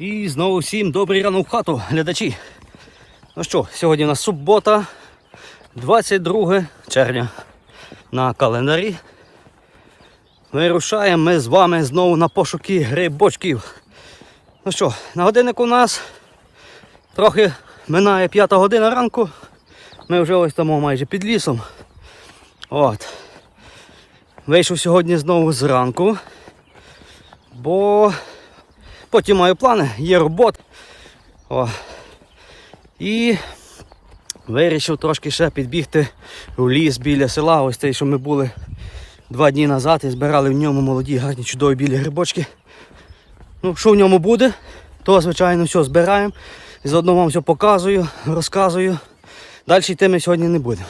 І знову всім добрий ранок в хату, глядачі. Ну що, сьогодні у нас субота, 22 червня на календарі. Вирушаємо ми з вами знову на пошуки грибочків. Ну що, на годиннику у нас трохи минає п'ята година ранку. Ми вже ось тому майже під лісом. От. Вийшов сьогодні знову зранку, бо потім маю плани, є робота. О. І вирішив трошки ще підбігти у ліс біля села. Ось цей, що ми були два дні назад і збирали в ньому молоді, гарні, чудові білі грибочки. Ну, що в ньому буде, то звичайно все збираємо. І заодно вам все показую, розказую. Далі йти ми сьогодні не будемо.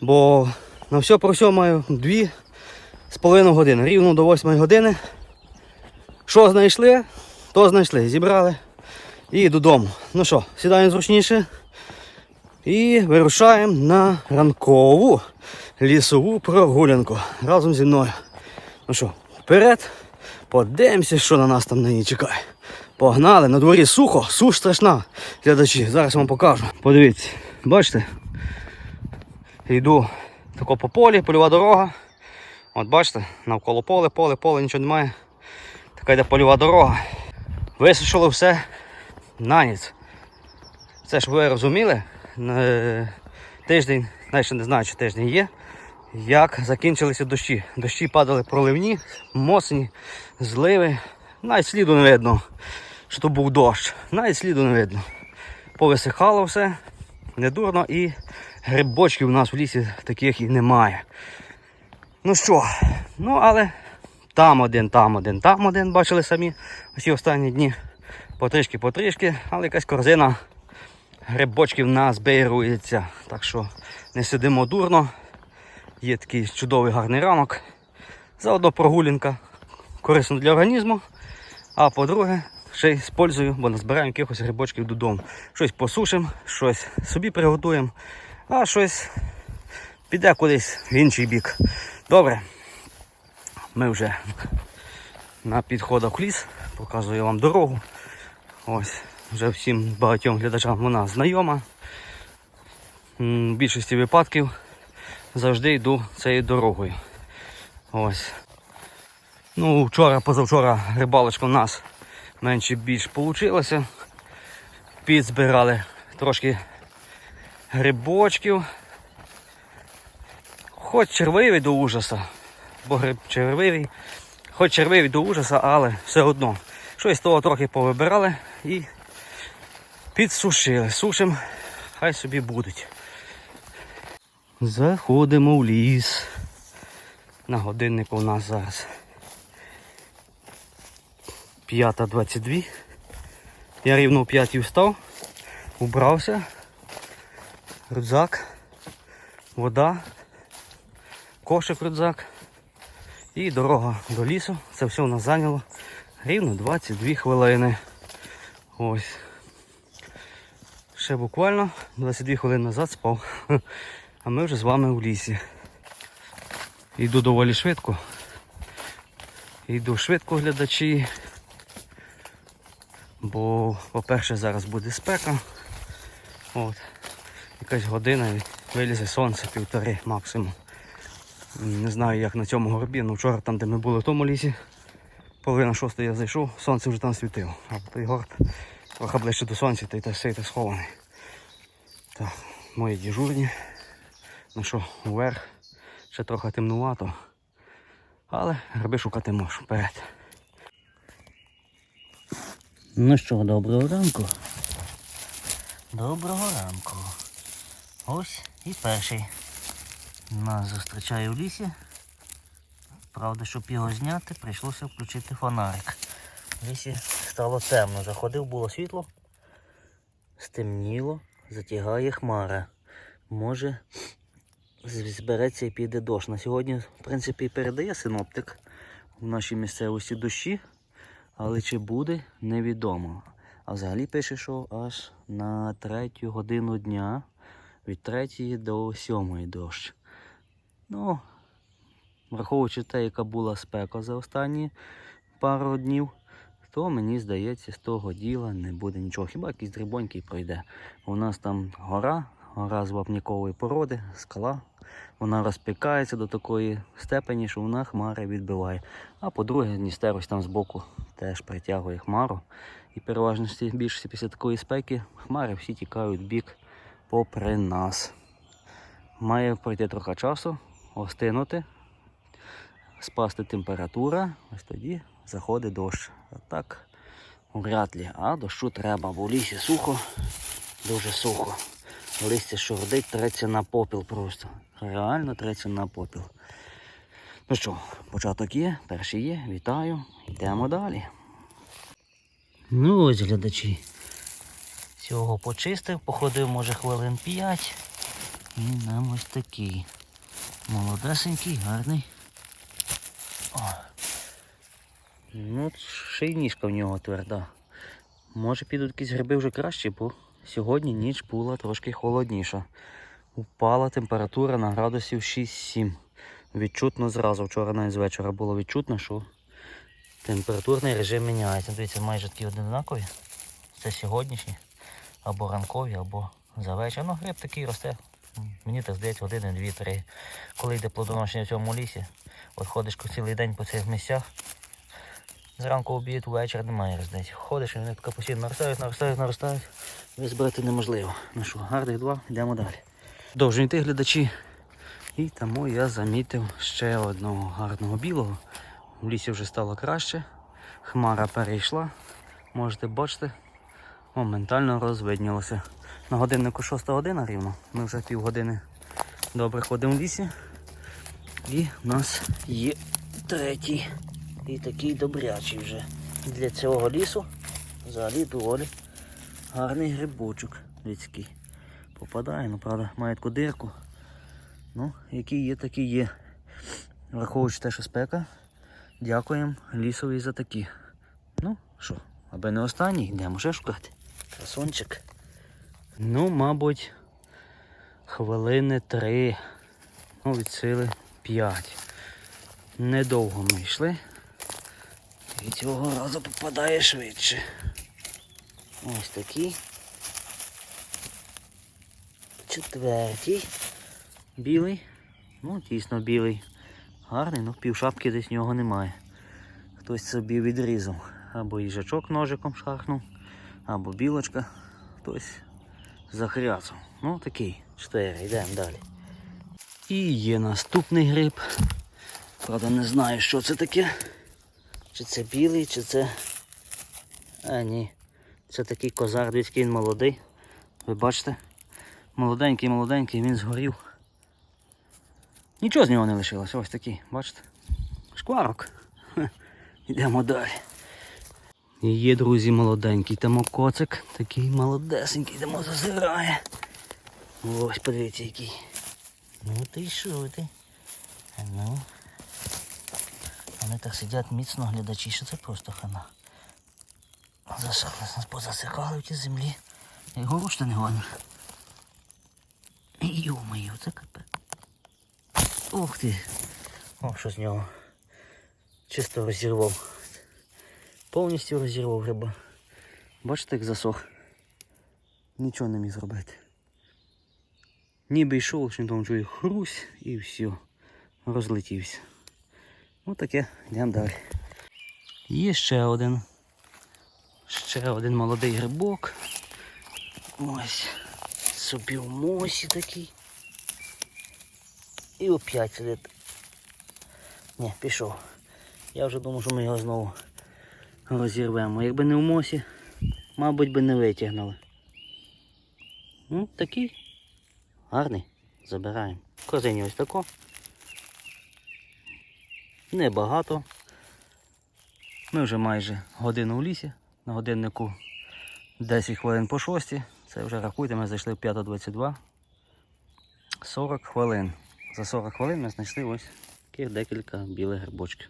Бо на все про все маю дві з половиною години, рівно до 8 години. Що знайшли, то знайшли. Зібрали і додому. Ну що, сідаємо зручніше і вирушаємо на ранкову лісову прогулянку разом зі мною. Ну що, вперед, подивимося, що на нас там нині чекає. Погнали, на дворі сухо, суш страшна. Глядачі, зараз вам покажу. Подивіться, бачите? Йду тако по полі, польова дорога. От бачите, навколо поле, поле, поле, нічого немає. Така йде польова дорога. Висушило все на ніц. Це ж ви розуміли, е, тиждень, навіть не знаю, чи тиждень є, як закінчилися дощі. Дощі падали проливні, мосні, зливи. Навіть сліду не видно, що то був дощ. Навіть сліду не видно. Повисихало все, недурно і грибочків у нас в лісі таких і немає. Ну що, ну але там один, там один, там один, бачили самі усі останні дні. Потрішки, потрішки, але якась корзина грибочків назбирується. Так що не сидимо дурно. Є такий чудовий гарний ранок. Заодно прогулянка корисно для організму. А по-друге, ще й з пользою, бо назбираємо якихось грибочків додому. Щось посушимо, щось собі приготуємо, а щось піде кудись в інший бік. Добре. Ми вже на підходах в ліс, показую вам дорогу. Ось, вже всім багатьом глядачам вона знайома. В більшості випадків завжди йду цією дорогою. Ось. Ну, вчора, позавчора рибалочка у нас менше більш вийшло. Підзбирали трошки грибочків. Хоч червивий до ужаса, бо гриб червивий, хоч червивий до ужаса, але все одно. Щось того трохи повибирали і підсушили. Сушим, хай собі будуть. Заходимо в ліс. На годиннику у нас зараз 5.22. Я рівно о 5 встав, убрався, рюкзак, вода, кошик рюкзак і дорога до лісу. Це все у нас зайняло рівно 22 хвилини. Ось. Ще буквально 22 хвилини назад спав. А ми вже з вами в лісі. Йду доволі швидко. Йду швидко глядачі. Бо, по-перше, зараз буде спека. От. Якась година і вилізе сонце півтори максимум. Не знаю як на цьому горбі, але вчора там, де ми були в тому лісі, половина шостої я зайшов, сонце вже там світило. А той горб трохи ближче до сонця, та й сей та схований. Так, мої дежурні. Ну що, вверх, ще трохи темнувато. Але гриби шукати можу вперед. Ну що, доброго ранку. Доброго ранку. Ось і перший. Нас зустрічає в лісі. Правда, щоб його зняти, прийшлося включити фонарик. В лісі стало темно. Заходив, було світло, стемніло, затягає хмара. Може збереться і піде дощ. На сьогодні, в принципі, передає синоптик в нашій місцевості дощі. Але чи буде, невідомо. А взагалі пише, що аж на третю годину дня від третьої до сьомої дощ. Ну, враховуючи те, яка була спека за останні пару днів, то мені здається, з того діла не буде нічого. Хіба якийсь дрібонький пройде. У нас там гора, гора з вапнікової породи, скала. Вона розпікається до такої степені, що вона хмари відбиває. А по-друге, Дністер ось там збоку теж притягує хмару. І переважно більшості після такої спеки хмари всі тікають в бік попри нас. Має пройти трохи часу, остинути, спасти температура, ось тоді заходить дощ. А так вряд ли. А дощу треба, бо в лісі сухо, дуже сухо. Листя шурдить, треться на попіл просто. Реально треться на попіл. Ну що, початок є, перший є, вітаю, йдемо далі. Ну ось глядачі. Цього почистив, походив, може, хвилин 5. І нам ось такий. Молодесенький, гарний. О. Ну, ще й ніжка в нього тверда. Може підуть якісь гриби вже краще, бо сьогодні ніч була трошки холодніша. Упала температура на градусів 6-7. Відчутно зразу. Вчора навіть з вечора було відчутно, що температурний режим міняється. Дивіться, майже такі однакові. Це сьогоднішні, або ранкові, або за вечір. Ну, гриб такий росте. Мені так здається, години, дві-три. Коли йде плодоношення в цьому лісі, от ходиш цілий день по цих місцях. Зранку обід, ввечері немає різниці. Ходиш і вони така постійно наростають, наростають, наростають. І збирати неможливо. Ну що, гарних два, йдемо далі. Довжні йти глядачі. І тому я замітив ще одного гарного білого. В лісі вже стало краще. Хмара перейшла. Можете бачити, моментально розвиднілося. На годиннику 6 година рівно. Ми вже півгодини добре ходимо в лісі. І в нас є третій. І такий добрячий вже. Для цього лісу взагалі доволі гарний грибочок людський. Попадає, ну правда, має таку дирку. Ну, який є, такий є. Враховуючи те, що спека, дякуємо лісові за такі. Ну, що, аби не останній, йдемо ще шукати. Красончик. Ну, мабуть, хвилини три, ну, від сили п'ять. Недовго ми йшли. І цього разу попадає швидше. Ось такий. Четвертій. Білий. Ну, дійсно білий. Гарний, ну пів шапки десь нього немає. Хтось собі відрізав. Або їжачок ножиком шархнув, або білочка. Хтось захряцав. Ну такий. Чотири, йдемо далі. І є наступний гриб. Правда, не знаю, що це таке. Чи це білий, чи це. А, ні. Це такий козар, дивіться, він молодий. Ви бачите? Молоденький, молоденький, він згорів. Нічого з нього не лишилося, ось такий, бачите? Шкварок. Йдемо далі. Є, друзі, молоденький. Там коцик, такий молодесенький, йдемо зазирає. Ось подивіться який. Ну ти що ти? Ну. Вони так сидять міцно глядачі, що це просто хана. Засохли, нас позасихали в тій землі. Я його рушти не гоню. Йо-моє, це капець. Ух ти. О, що з нього. Чисто розірвав. Повністю розірвав гриба. Бачите, як засох. Нічого не міг зробити. Ніби йшов, що там чую хрусь і все. Розлетівся. Ну таке, йдемо далі. Є ще один. Ще один молодий грибок. Ось. Собі в мосі такий. І опять сидить. Ні, пішов. Я вже думав, що ми його знову розірвемо. Якби не в мосі, мабуть би не витягнули. Ну, такий. Гарний. Забираємо. Корзині ось тако. Небагато. Ми вже майже годину в лісі. На годиннику 10 хвилин по 6. Це вже рахуйте, ми зайшли в 5.22. 40 хвилин. За 40 хвилин ми знайшли ось таких декілька білих грибочків.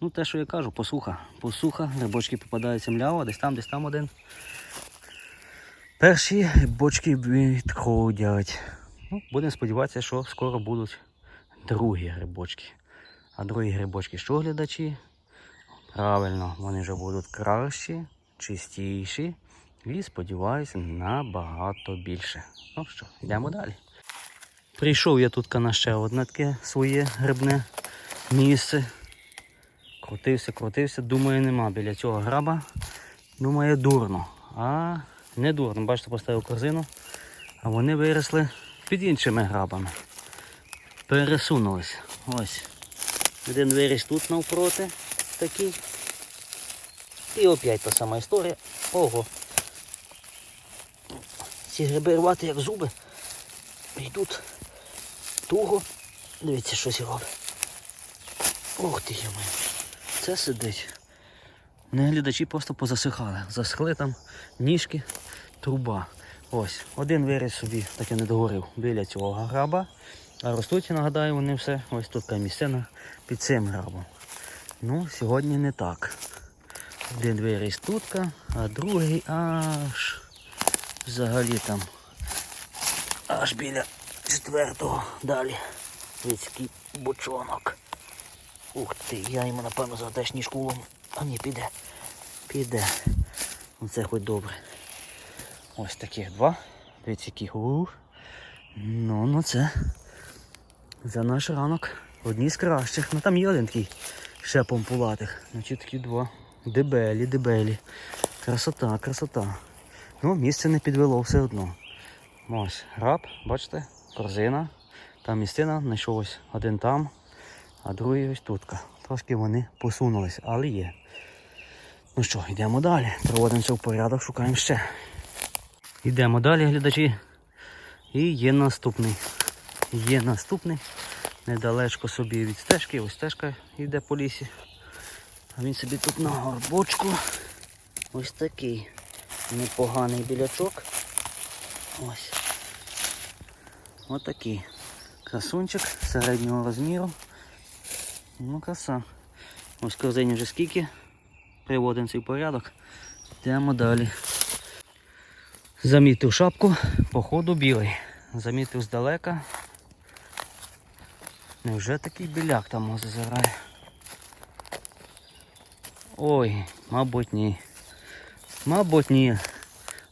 Ну, те, що я кажу, посуха. Посуха, грибочки попадаються мляво, десь там, десь там один. Перші грибочки відходять. Ну, будемо сподіватися, що скоро будуть другі грибочки. А другі грибочки що глядачі? Правильно, вони вже будуть кращі, чистіші і, сподіваюся, набагато більше. Ну що, йдемо далі. Прийшов я тут на ще одне таке своє грибне місце. Крутився, крутився, думаю, нема біля цього граба. Думаю, дурно. А не дурно. Бачите, поставив корзину, а вони виросли під іншими грабами. Пересунулися. Ось. Один виріс тут навпроти такий. І опять та сама історія. Ого. Ці гриби рвати як зуби. Йдуть туго. Дивіться, щось робить. Ох ти йоми. Це сидить. Не глядачі просто позасихали. Засхли там ніжки, труба. Ось, один виріс собі, так і не договорив, біля цього граба. А ростуть, нагадаю, вони все. Ось тут така місцина під цим грабом. Ну, сьогодні не так. Один виріс тутка, а другий аж взагалі там. Аж біля четвертого далі. Ось який бочонок. Ух ти, я йому напевно за теж ніжку. А ні, піде. Піде. Ну це хоч добре. Ось таких два. Дивіться, яких. Ух. Ну, ну це. За наш ранок. Одні з кращих. Ну там є один такий ще помпулатих. Значить такі два. Дебелі, дебелі. Красота, красота. Ну, місце не підвело все одно. Ось, граб, бачите, корзина. Там місцина, знайшов ось один там, а другий ось тутка. Трошки вони посунулись, але є. Ну що, йдемо далі. Проводимося в порядок, шукаємо ще. Йдемо далі, глядачі. І є наступний. Є наступний. Недалечко собі від стежки. Ось стежка йде по лісі. А він собі тут на горбочку. Ось такий непоганий білячок. Ось. Ось такий. Красунчик середнього розміру. Ну, краса. Ось корзині вже скільки. Приводимо цей порядок. Йдемо далі. Замітив шапку, походу білий. Замітив здалека. Невже такий біляк там зазирає? Ой, мабуть ні. Мабуть ні.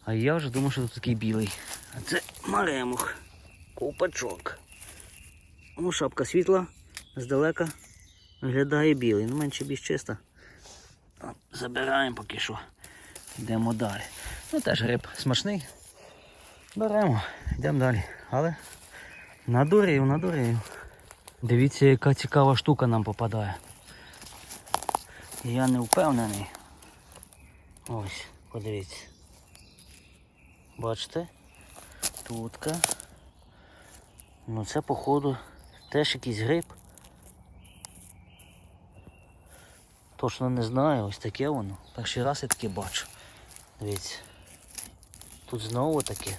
А я вже думав, що тут такий білий. А це маремух. Ковпачок. Ну, шапка світла, здалека виглядає білий, ну менше більш чиста. Забираємо поки що. Йдемо далі. Ну теж гриб смачний. Беремо, йдемо далі. Але надурив, надурив. Дивіться, яка цікава штука нам попадає. Я не впевнений. Ось, подивіться. Бачите? Тутка. Ну це походу теж якийсь гриб. Точно не знаю, ось таке воно. Перший раз я таке бачу. Дивіться. Тут знову таке.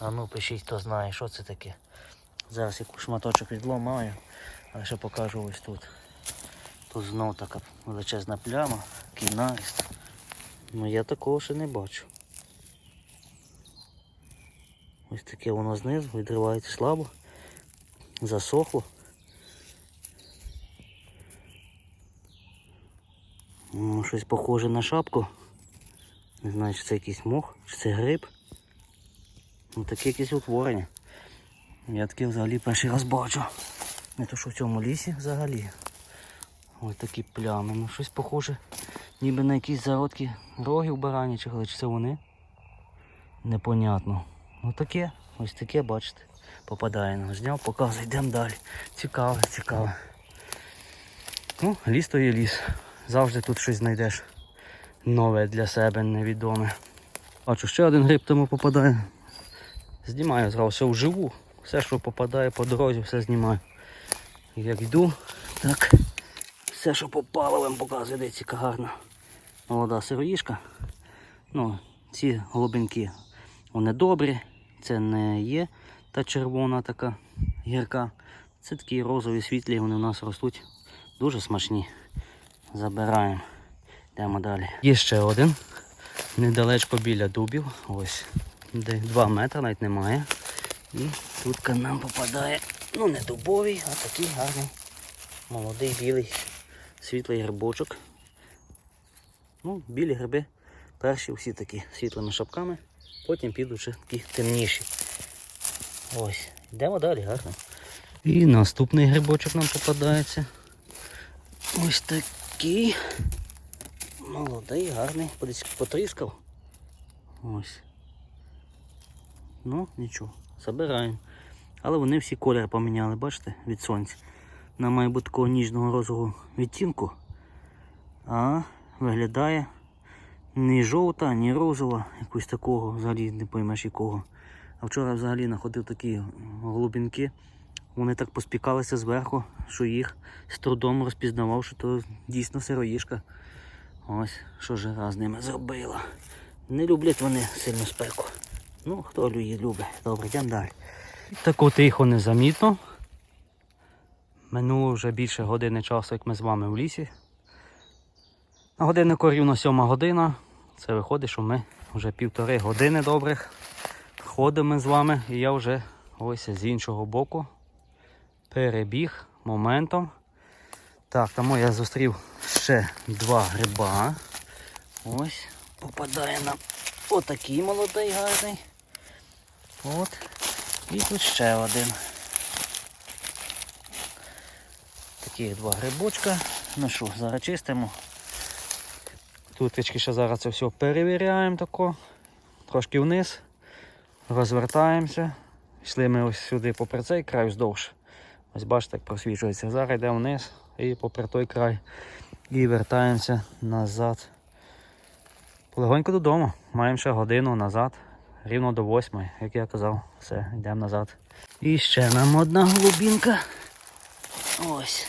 А ну пишіть, хто знає, що це таке. Зараз яку шматочок відломаю, але ще покажу ось тут. Тут знову така величезна пляма, такий наріст. Ну я такого ще не бачу. Ось таке воно знизу, відривається слабо, засохло. Ну, щось похоже на шапку. Не знаю, чи це якийсь мох, чи це гриб. Ну таке якесь утворення. Я таке взагалі перший раз бачу. Не то що в цьому лісі взагалі. Ось такі плями. Ну щось похоже. Ніби на якісь зародки рогів баранячих, але чи це вони? Непонятно. Ну таке, ось таке, бачите, попадає на зняв, показує, йдемо далі. Цікаве, цікаве. Ну, ліс то є ліс. Завжди тут щось знайдеш нове для себе, невідоме. Бачу, ще один гриб тому попадає. Знімаю зразу все вживу. Все, що попадає по дорозі, все знімаю. Як йду, так все, що попало, вам показує, дивіться, яка гарна молода сироїшка. Ну, ці голубинки, вони добрі. Це не є та червона така гірка. Це такі розові світлі, вони у нас ростуть. Дуже смачні. Забираємо. Йдемо далі. Є ще один. Недалечко біля дубів. Ось. Де 2 метри навіть немає. І тут нам попадає, ну не дубовий, а такий гарний молодий білий світлий грибочок. Ну, білі гриби перші всі такі світлими шапками, потім підуть ще такі темніші. Ось, йдемо далі, гарно. І наступний грибочок нам попадається. Ось такий. Молодий, гарний, потріскав. Ось. Ну, нічого, забираємо. Але вони всі колір поміняли, бачите, від сонця. Вона має бути такого ніжного розового відтінку. А виглядає ні жовта, ні розова, якось такого, взагалі не поймеш якого. А вчора взагалі знаходив такі голубінки. Вони так поспікалися зверху, що їх з трудом розпізнавав, що то дійсно сироїшка. Ось що жара з ними зробила. Не люблять вони сильну спеку. Ну, хто її любить. Добре, йдемо далі. Тако тихо, незамітно. Минуло вже більше години часу, як ми з вами в лісі. На годиннику рівно сьома година. Це виходить, що ми вже півтори години добрих ходимо з вами. І я вже ось з іншого боку перебіг моментом. Так, тому я зустрів ще два гриба. Ось, попадає нам отакий молодий гарний. От. І тут ще один. Таких два грибочка. Ну що, зараз чистимо. Тут ще зараз це все перевіряємо тако. Трошки вниз. Розвертаємося. Йшли ми ось сюди попри цей край вздовж. Ось бачите, як просвічується. Зараз йдемо вниз і попри той край. І вертаємося назад. Полегонько додому. Маємо ще годину назад. Рівно до восьмої, як я казав. Все, йдемо назад. І ще нам одна голубінка. Ось.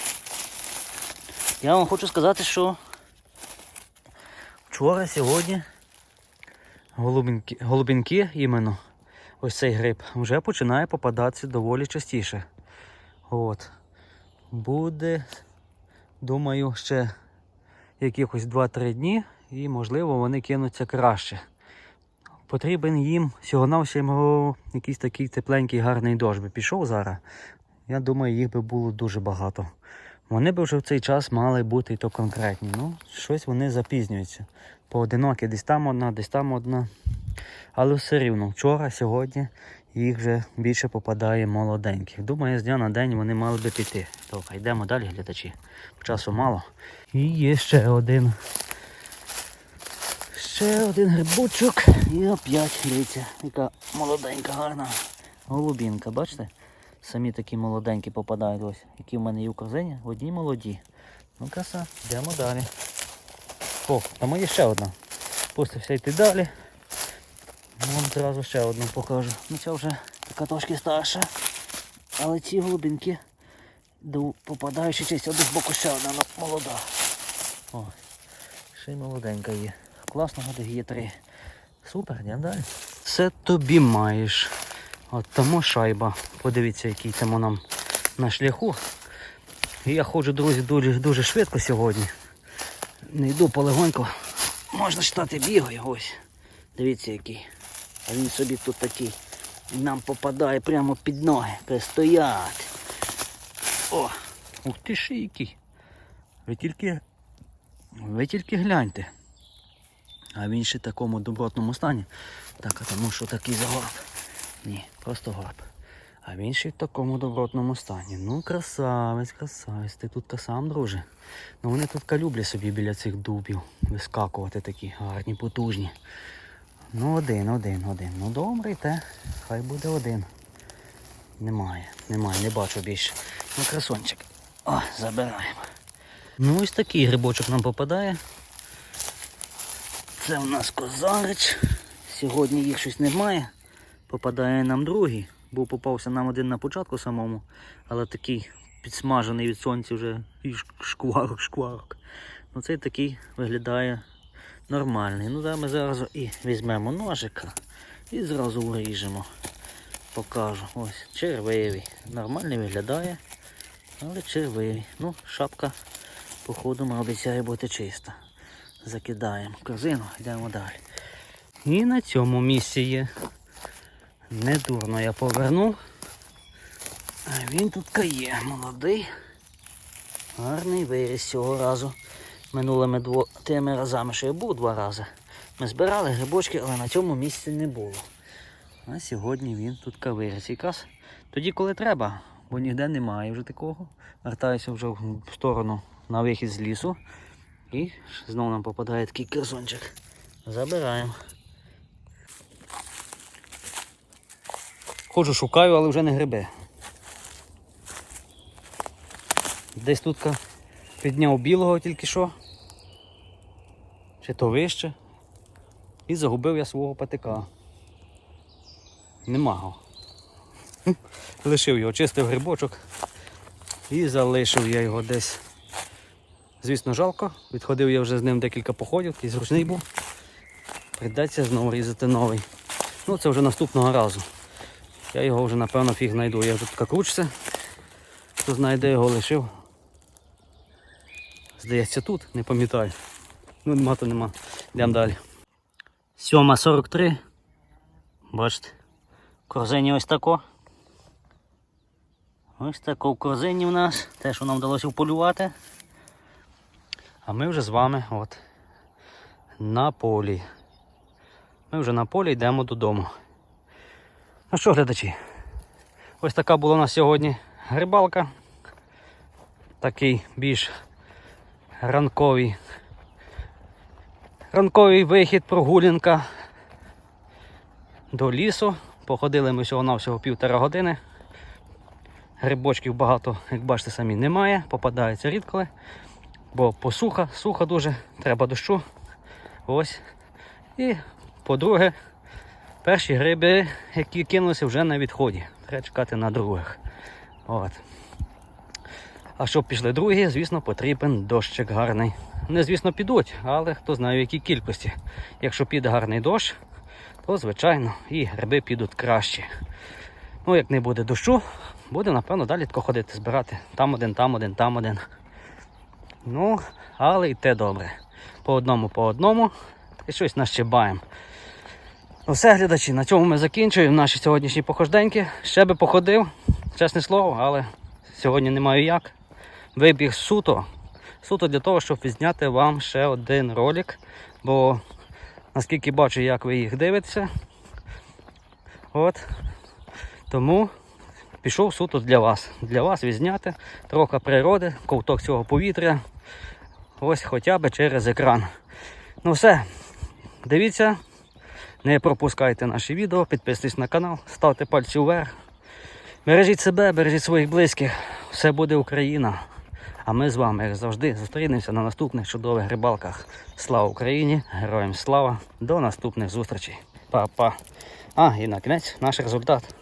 Я вам хочу сказати, що вчора, сьогодні Голубінки, голубінки іменно, ось цей гриб, вже починає попадатися доволі частіше. От. Буде, думаю, ще якихось 2-3 дні і можливо вони кинуться краще. Потрібен їм всього-навсього якийсь такий тепленький гарний дощ би пішов зараз. Я думаю, їх би було дуже багато. Вони б вже в цей час мали бути то конкретні. Ну, щось вони запізнюються. Поодинокі, десь там одна, десь там одна. Але все рівно, вчора, сьогодні їх вже більше попадає молоденьких. Думаю, з дня на день вони мали би піти. Добре, йдемо далі, глядачі. Часу мало. І є ще один. ще один грибочок. І опять, дивіться, яка молоденька, гарна голубінка, бачите? Самі такі молоденькі попадають ось, які в мене є в корзині, одні молоді. Ну краса, йдемо далі. О, там є ще одна. Пустився йти далі. Вон одразу ще одну покажу. Ну ця вже така трошки старша. Але ці попадають ще чись, один з боку ще одна молода. О, ще й молоденька є. Класно, от є три. Супер, йдемо далі. Це тобі маєш. От тому шайба. Подивіться, який там нам на шляху. І я ходжу, друзі, дуже, дуже швидко сьогодні. Не йду полегонько. Можна читати бігаю, ось. Дивіться який. А він собі тут такий. Нам попадає прямо під ноги. Каже, стоять. О, ух ти ще який. Ви тільки, ви тільки гляньте. А він ще в такому добротному стані. Так, а тому що такий загорб. Ні, просто горб. А він ще в такому добротному стані. Ну, красавець, красавець, ти тут сам, друже. Ну вони тут люблять собі біля цих дубів вискакувати такі гарні, потужні. Ну, один, один, один. Ну добре, те. Хай буде один. Немає, немає, не бачу більше. Ну, красончик. О, забираємо. Ну, ось такий грибочок нам попадає. Це у нас козарич. Сьогодні їх щось немає. Попадає нам другий. Був попався нам один на початку самому, але такий підсмажений від сонця вже і шкварок, шкварок. Ну цей такий виглядає нормальний. Ну зараз ми зараз і візьмемо ножика і зразу уріжемо. Покажу. Ось червивий. Нормальний виглядає, але червивий. Ну, шапка, походу, обіцяє бути чиста. Закидаємо корзину, йдемо далі. І на цьому місці є. Недурно я повернув. А він тут є, молодий. Гарний виріс цього разу. Минулими дво... тими разами, що я був два рази. Ми збирали грибочки, але на цьому місці не було. А сьогодні він тут виріс. Якраз тоді, коли треба, бо ніде немає вже такого. Вертаюся вже в сторону на вихід з лісу. І знову нам попадає такий керзончик. Забираємо. Ходжу, шукаю, але вже не гриби. Десь тут підняв білого тільки що. Чи то вище. І загубив я свого патика. Нема його. Лишив його, чистив грибочок і залишив я його десь. Звісно, жалко. Відходив я вже з ним декілька походів, такий зручний був. Прийдеться знову різати новий. Ну це вже наступного разу. Я його вже напевно фіг знайду. Я вже тут кручуся. Хто знає, де його лишив. Здається, тут, не пам'ятаю. Ну, нема, то нема. Йдемо далі. 7.43. Бачите, корзині ось тако. Ось тако в корзині в нас. Те, що нам вдалося вполювати. А ми вже з вами от на полі. Ми вже на полі йдемо додому. Ну що, глядачі? Ось така була у нас сьогодні грибалка. Такий більш ранковий. Ранковий вихід, прогулянка до лісу. Походили ми всього-навсього півтора години. Грибочків багато, як бачите, самі немає, попадаються рідколи бо посуха, сухо дуже, треба дощу. Ось. І по-друге, перші гриби, які кинулися вже на відході. Треба чекати на других. От. А щоб пішли другі, звісно, потрібен дощик гарний. Не, звісно, підуть, але хто знає в якій кількості. Якщо піде гарний дощ, то звичайно і гриби підуть краще. Ну, як не буде дощу, буде, напевно, далі тако ходити, збирати. Там один, там один, там один. Ну, але і те добре. По одному, по одному. І щось нащибаємо. Ну все, глядачі, на цьому ми закінчуємо наші сьогоднішні похожденьки. Ще би походив, чесне слово, але сьогодні не маю як. Вибіг суто. Суто для того, щоб відзняти вам ще один ролик. Бо наскільки бачу, як ви їх дивитеся. От. Тому пішов суто для вас. Для вас відзняти трохи природи, ковток цього повітря. Ось хоча б через екран. Ну все, дивіться, не пропускайте наші відео, підписуйтесь на канал, ставте пальці вверх. Бережіть себе, бережіть своїх близьких. Все буде Україна. А ми з вами, як завжди, зустрінемося на наступних чудових рибалках. Слава Україні! Героям слава! До наступних зустрічей. Па-па. А, і на кінець наш результат.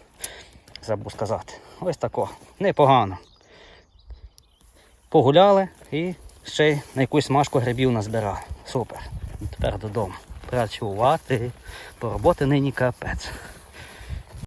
Забув сказати. Ось тако. Непогано. Погуляли і ще й на якусь смажку грибів назбирали. Супер. Тепер додому. Працювати, бо роботи нині капець.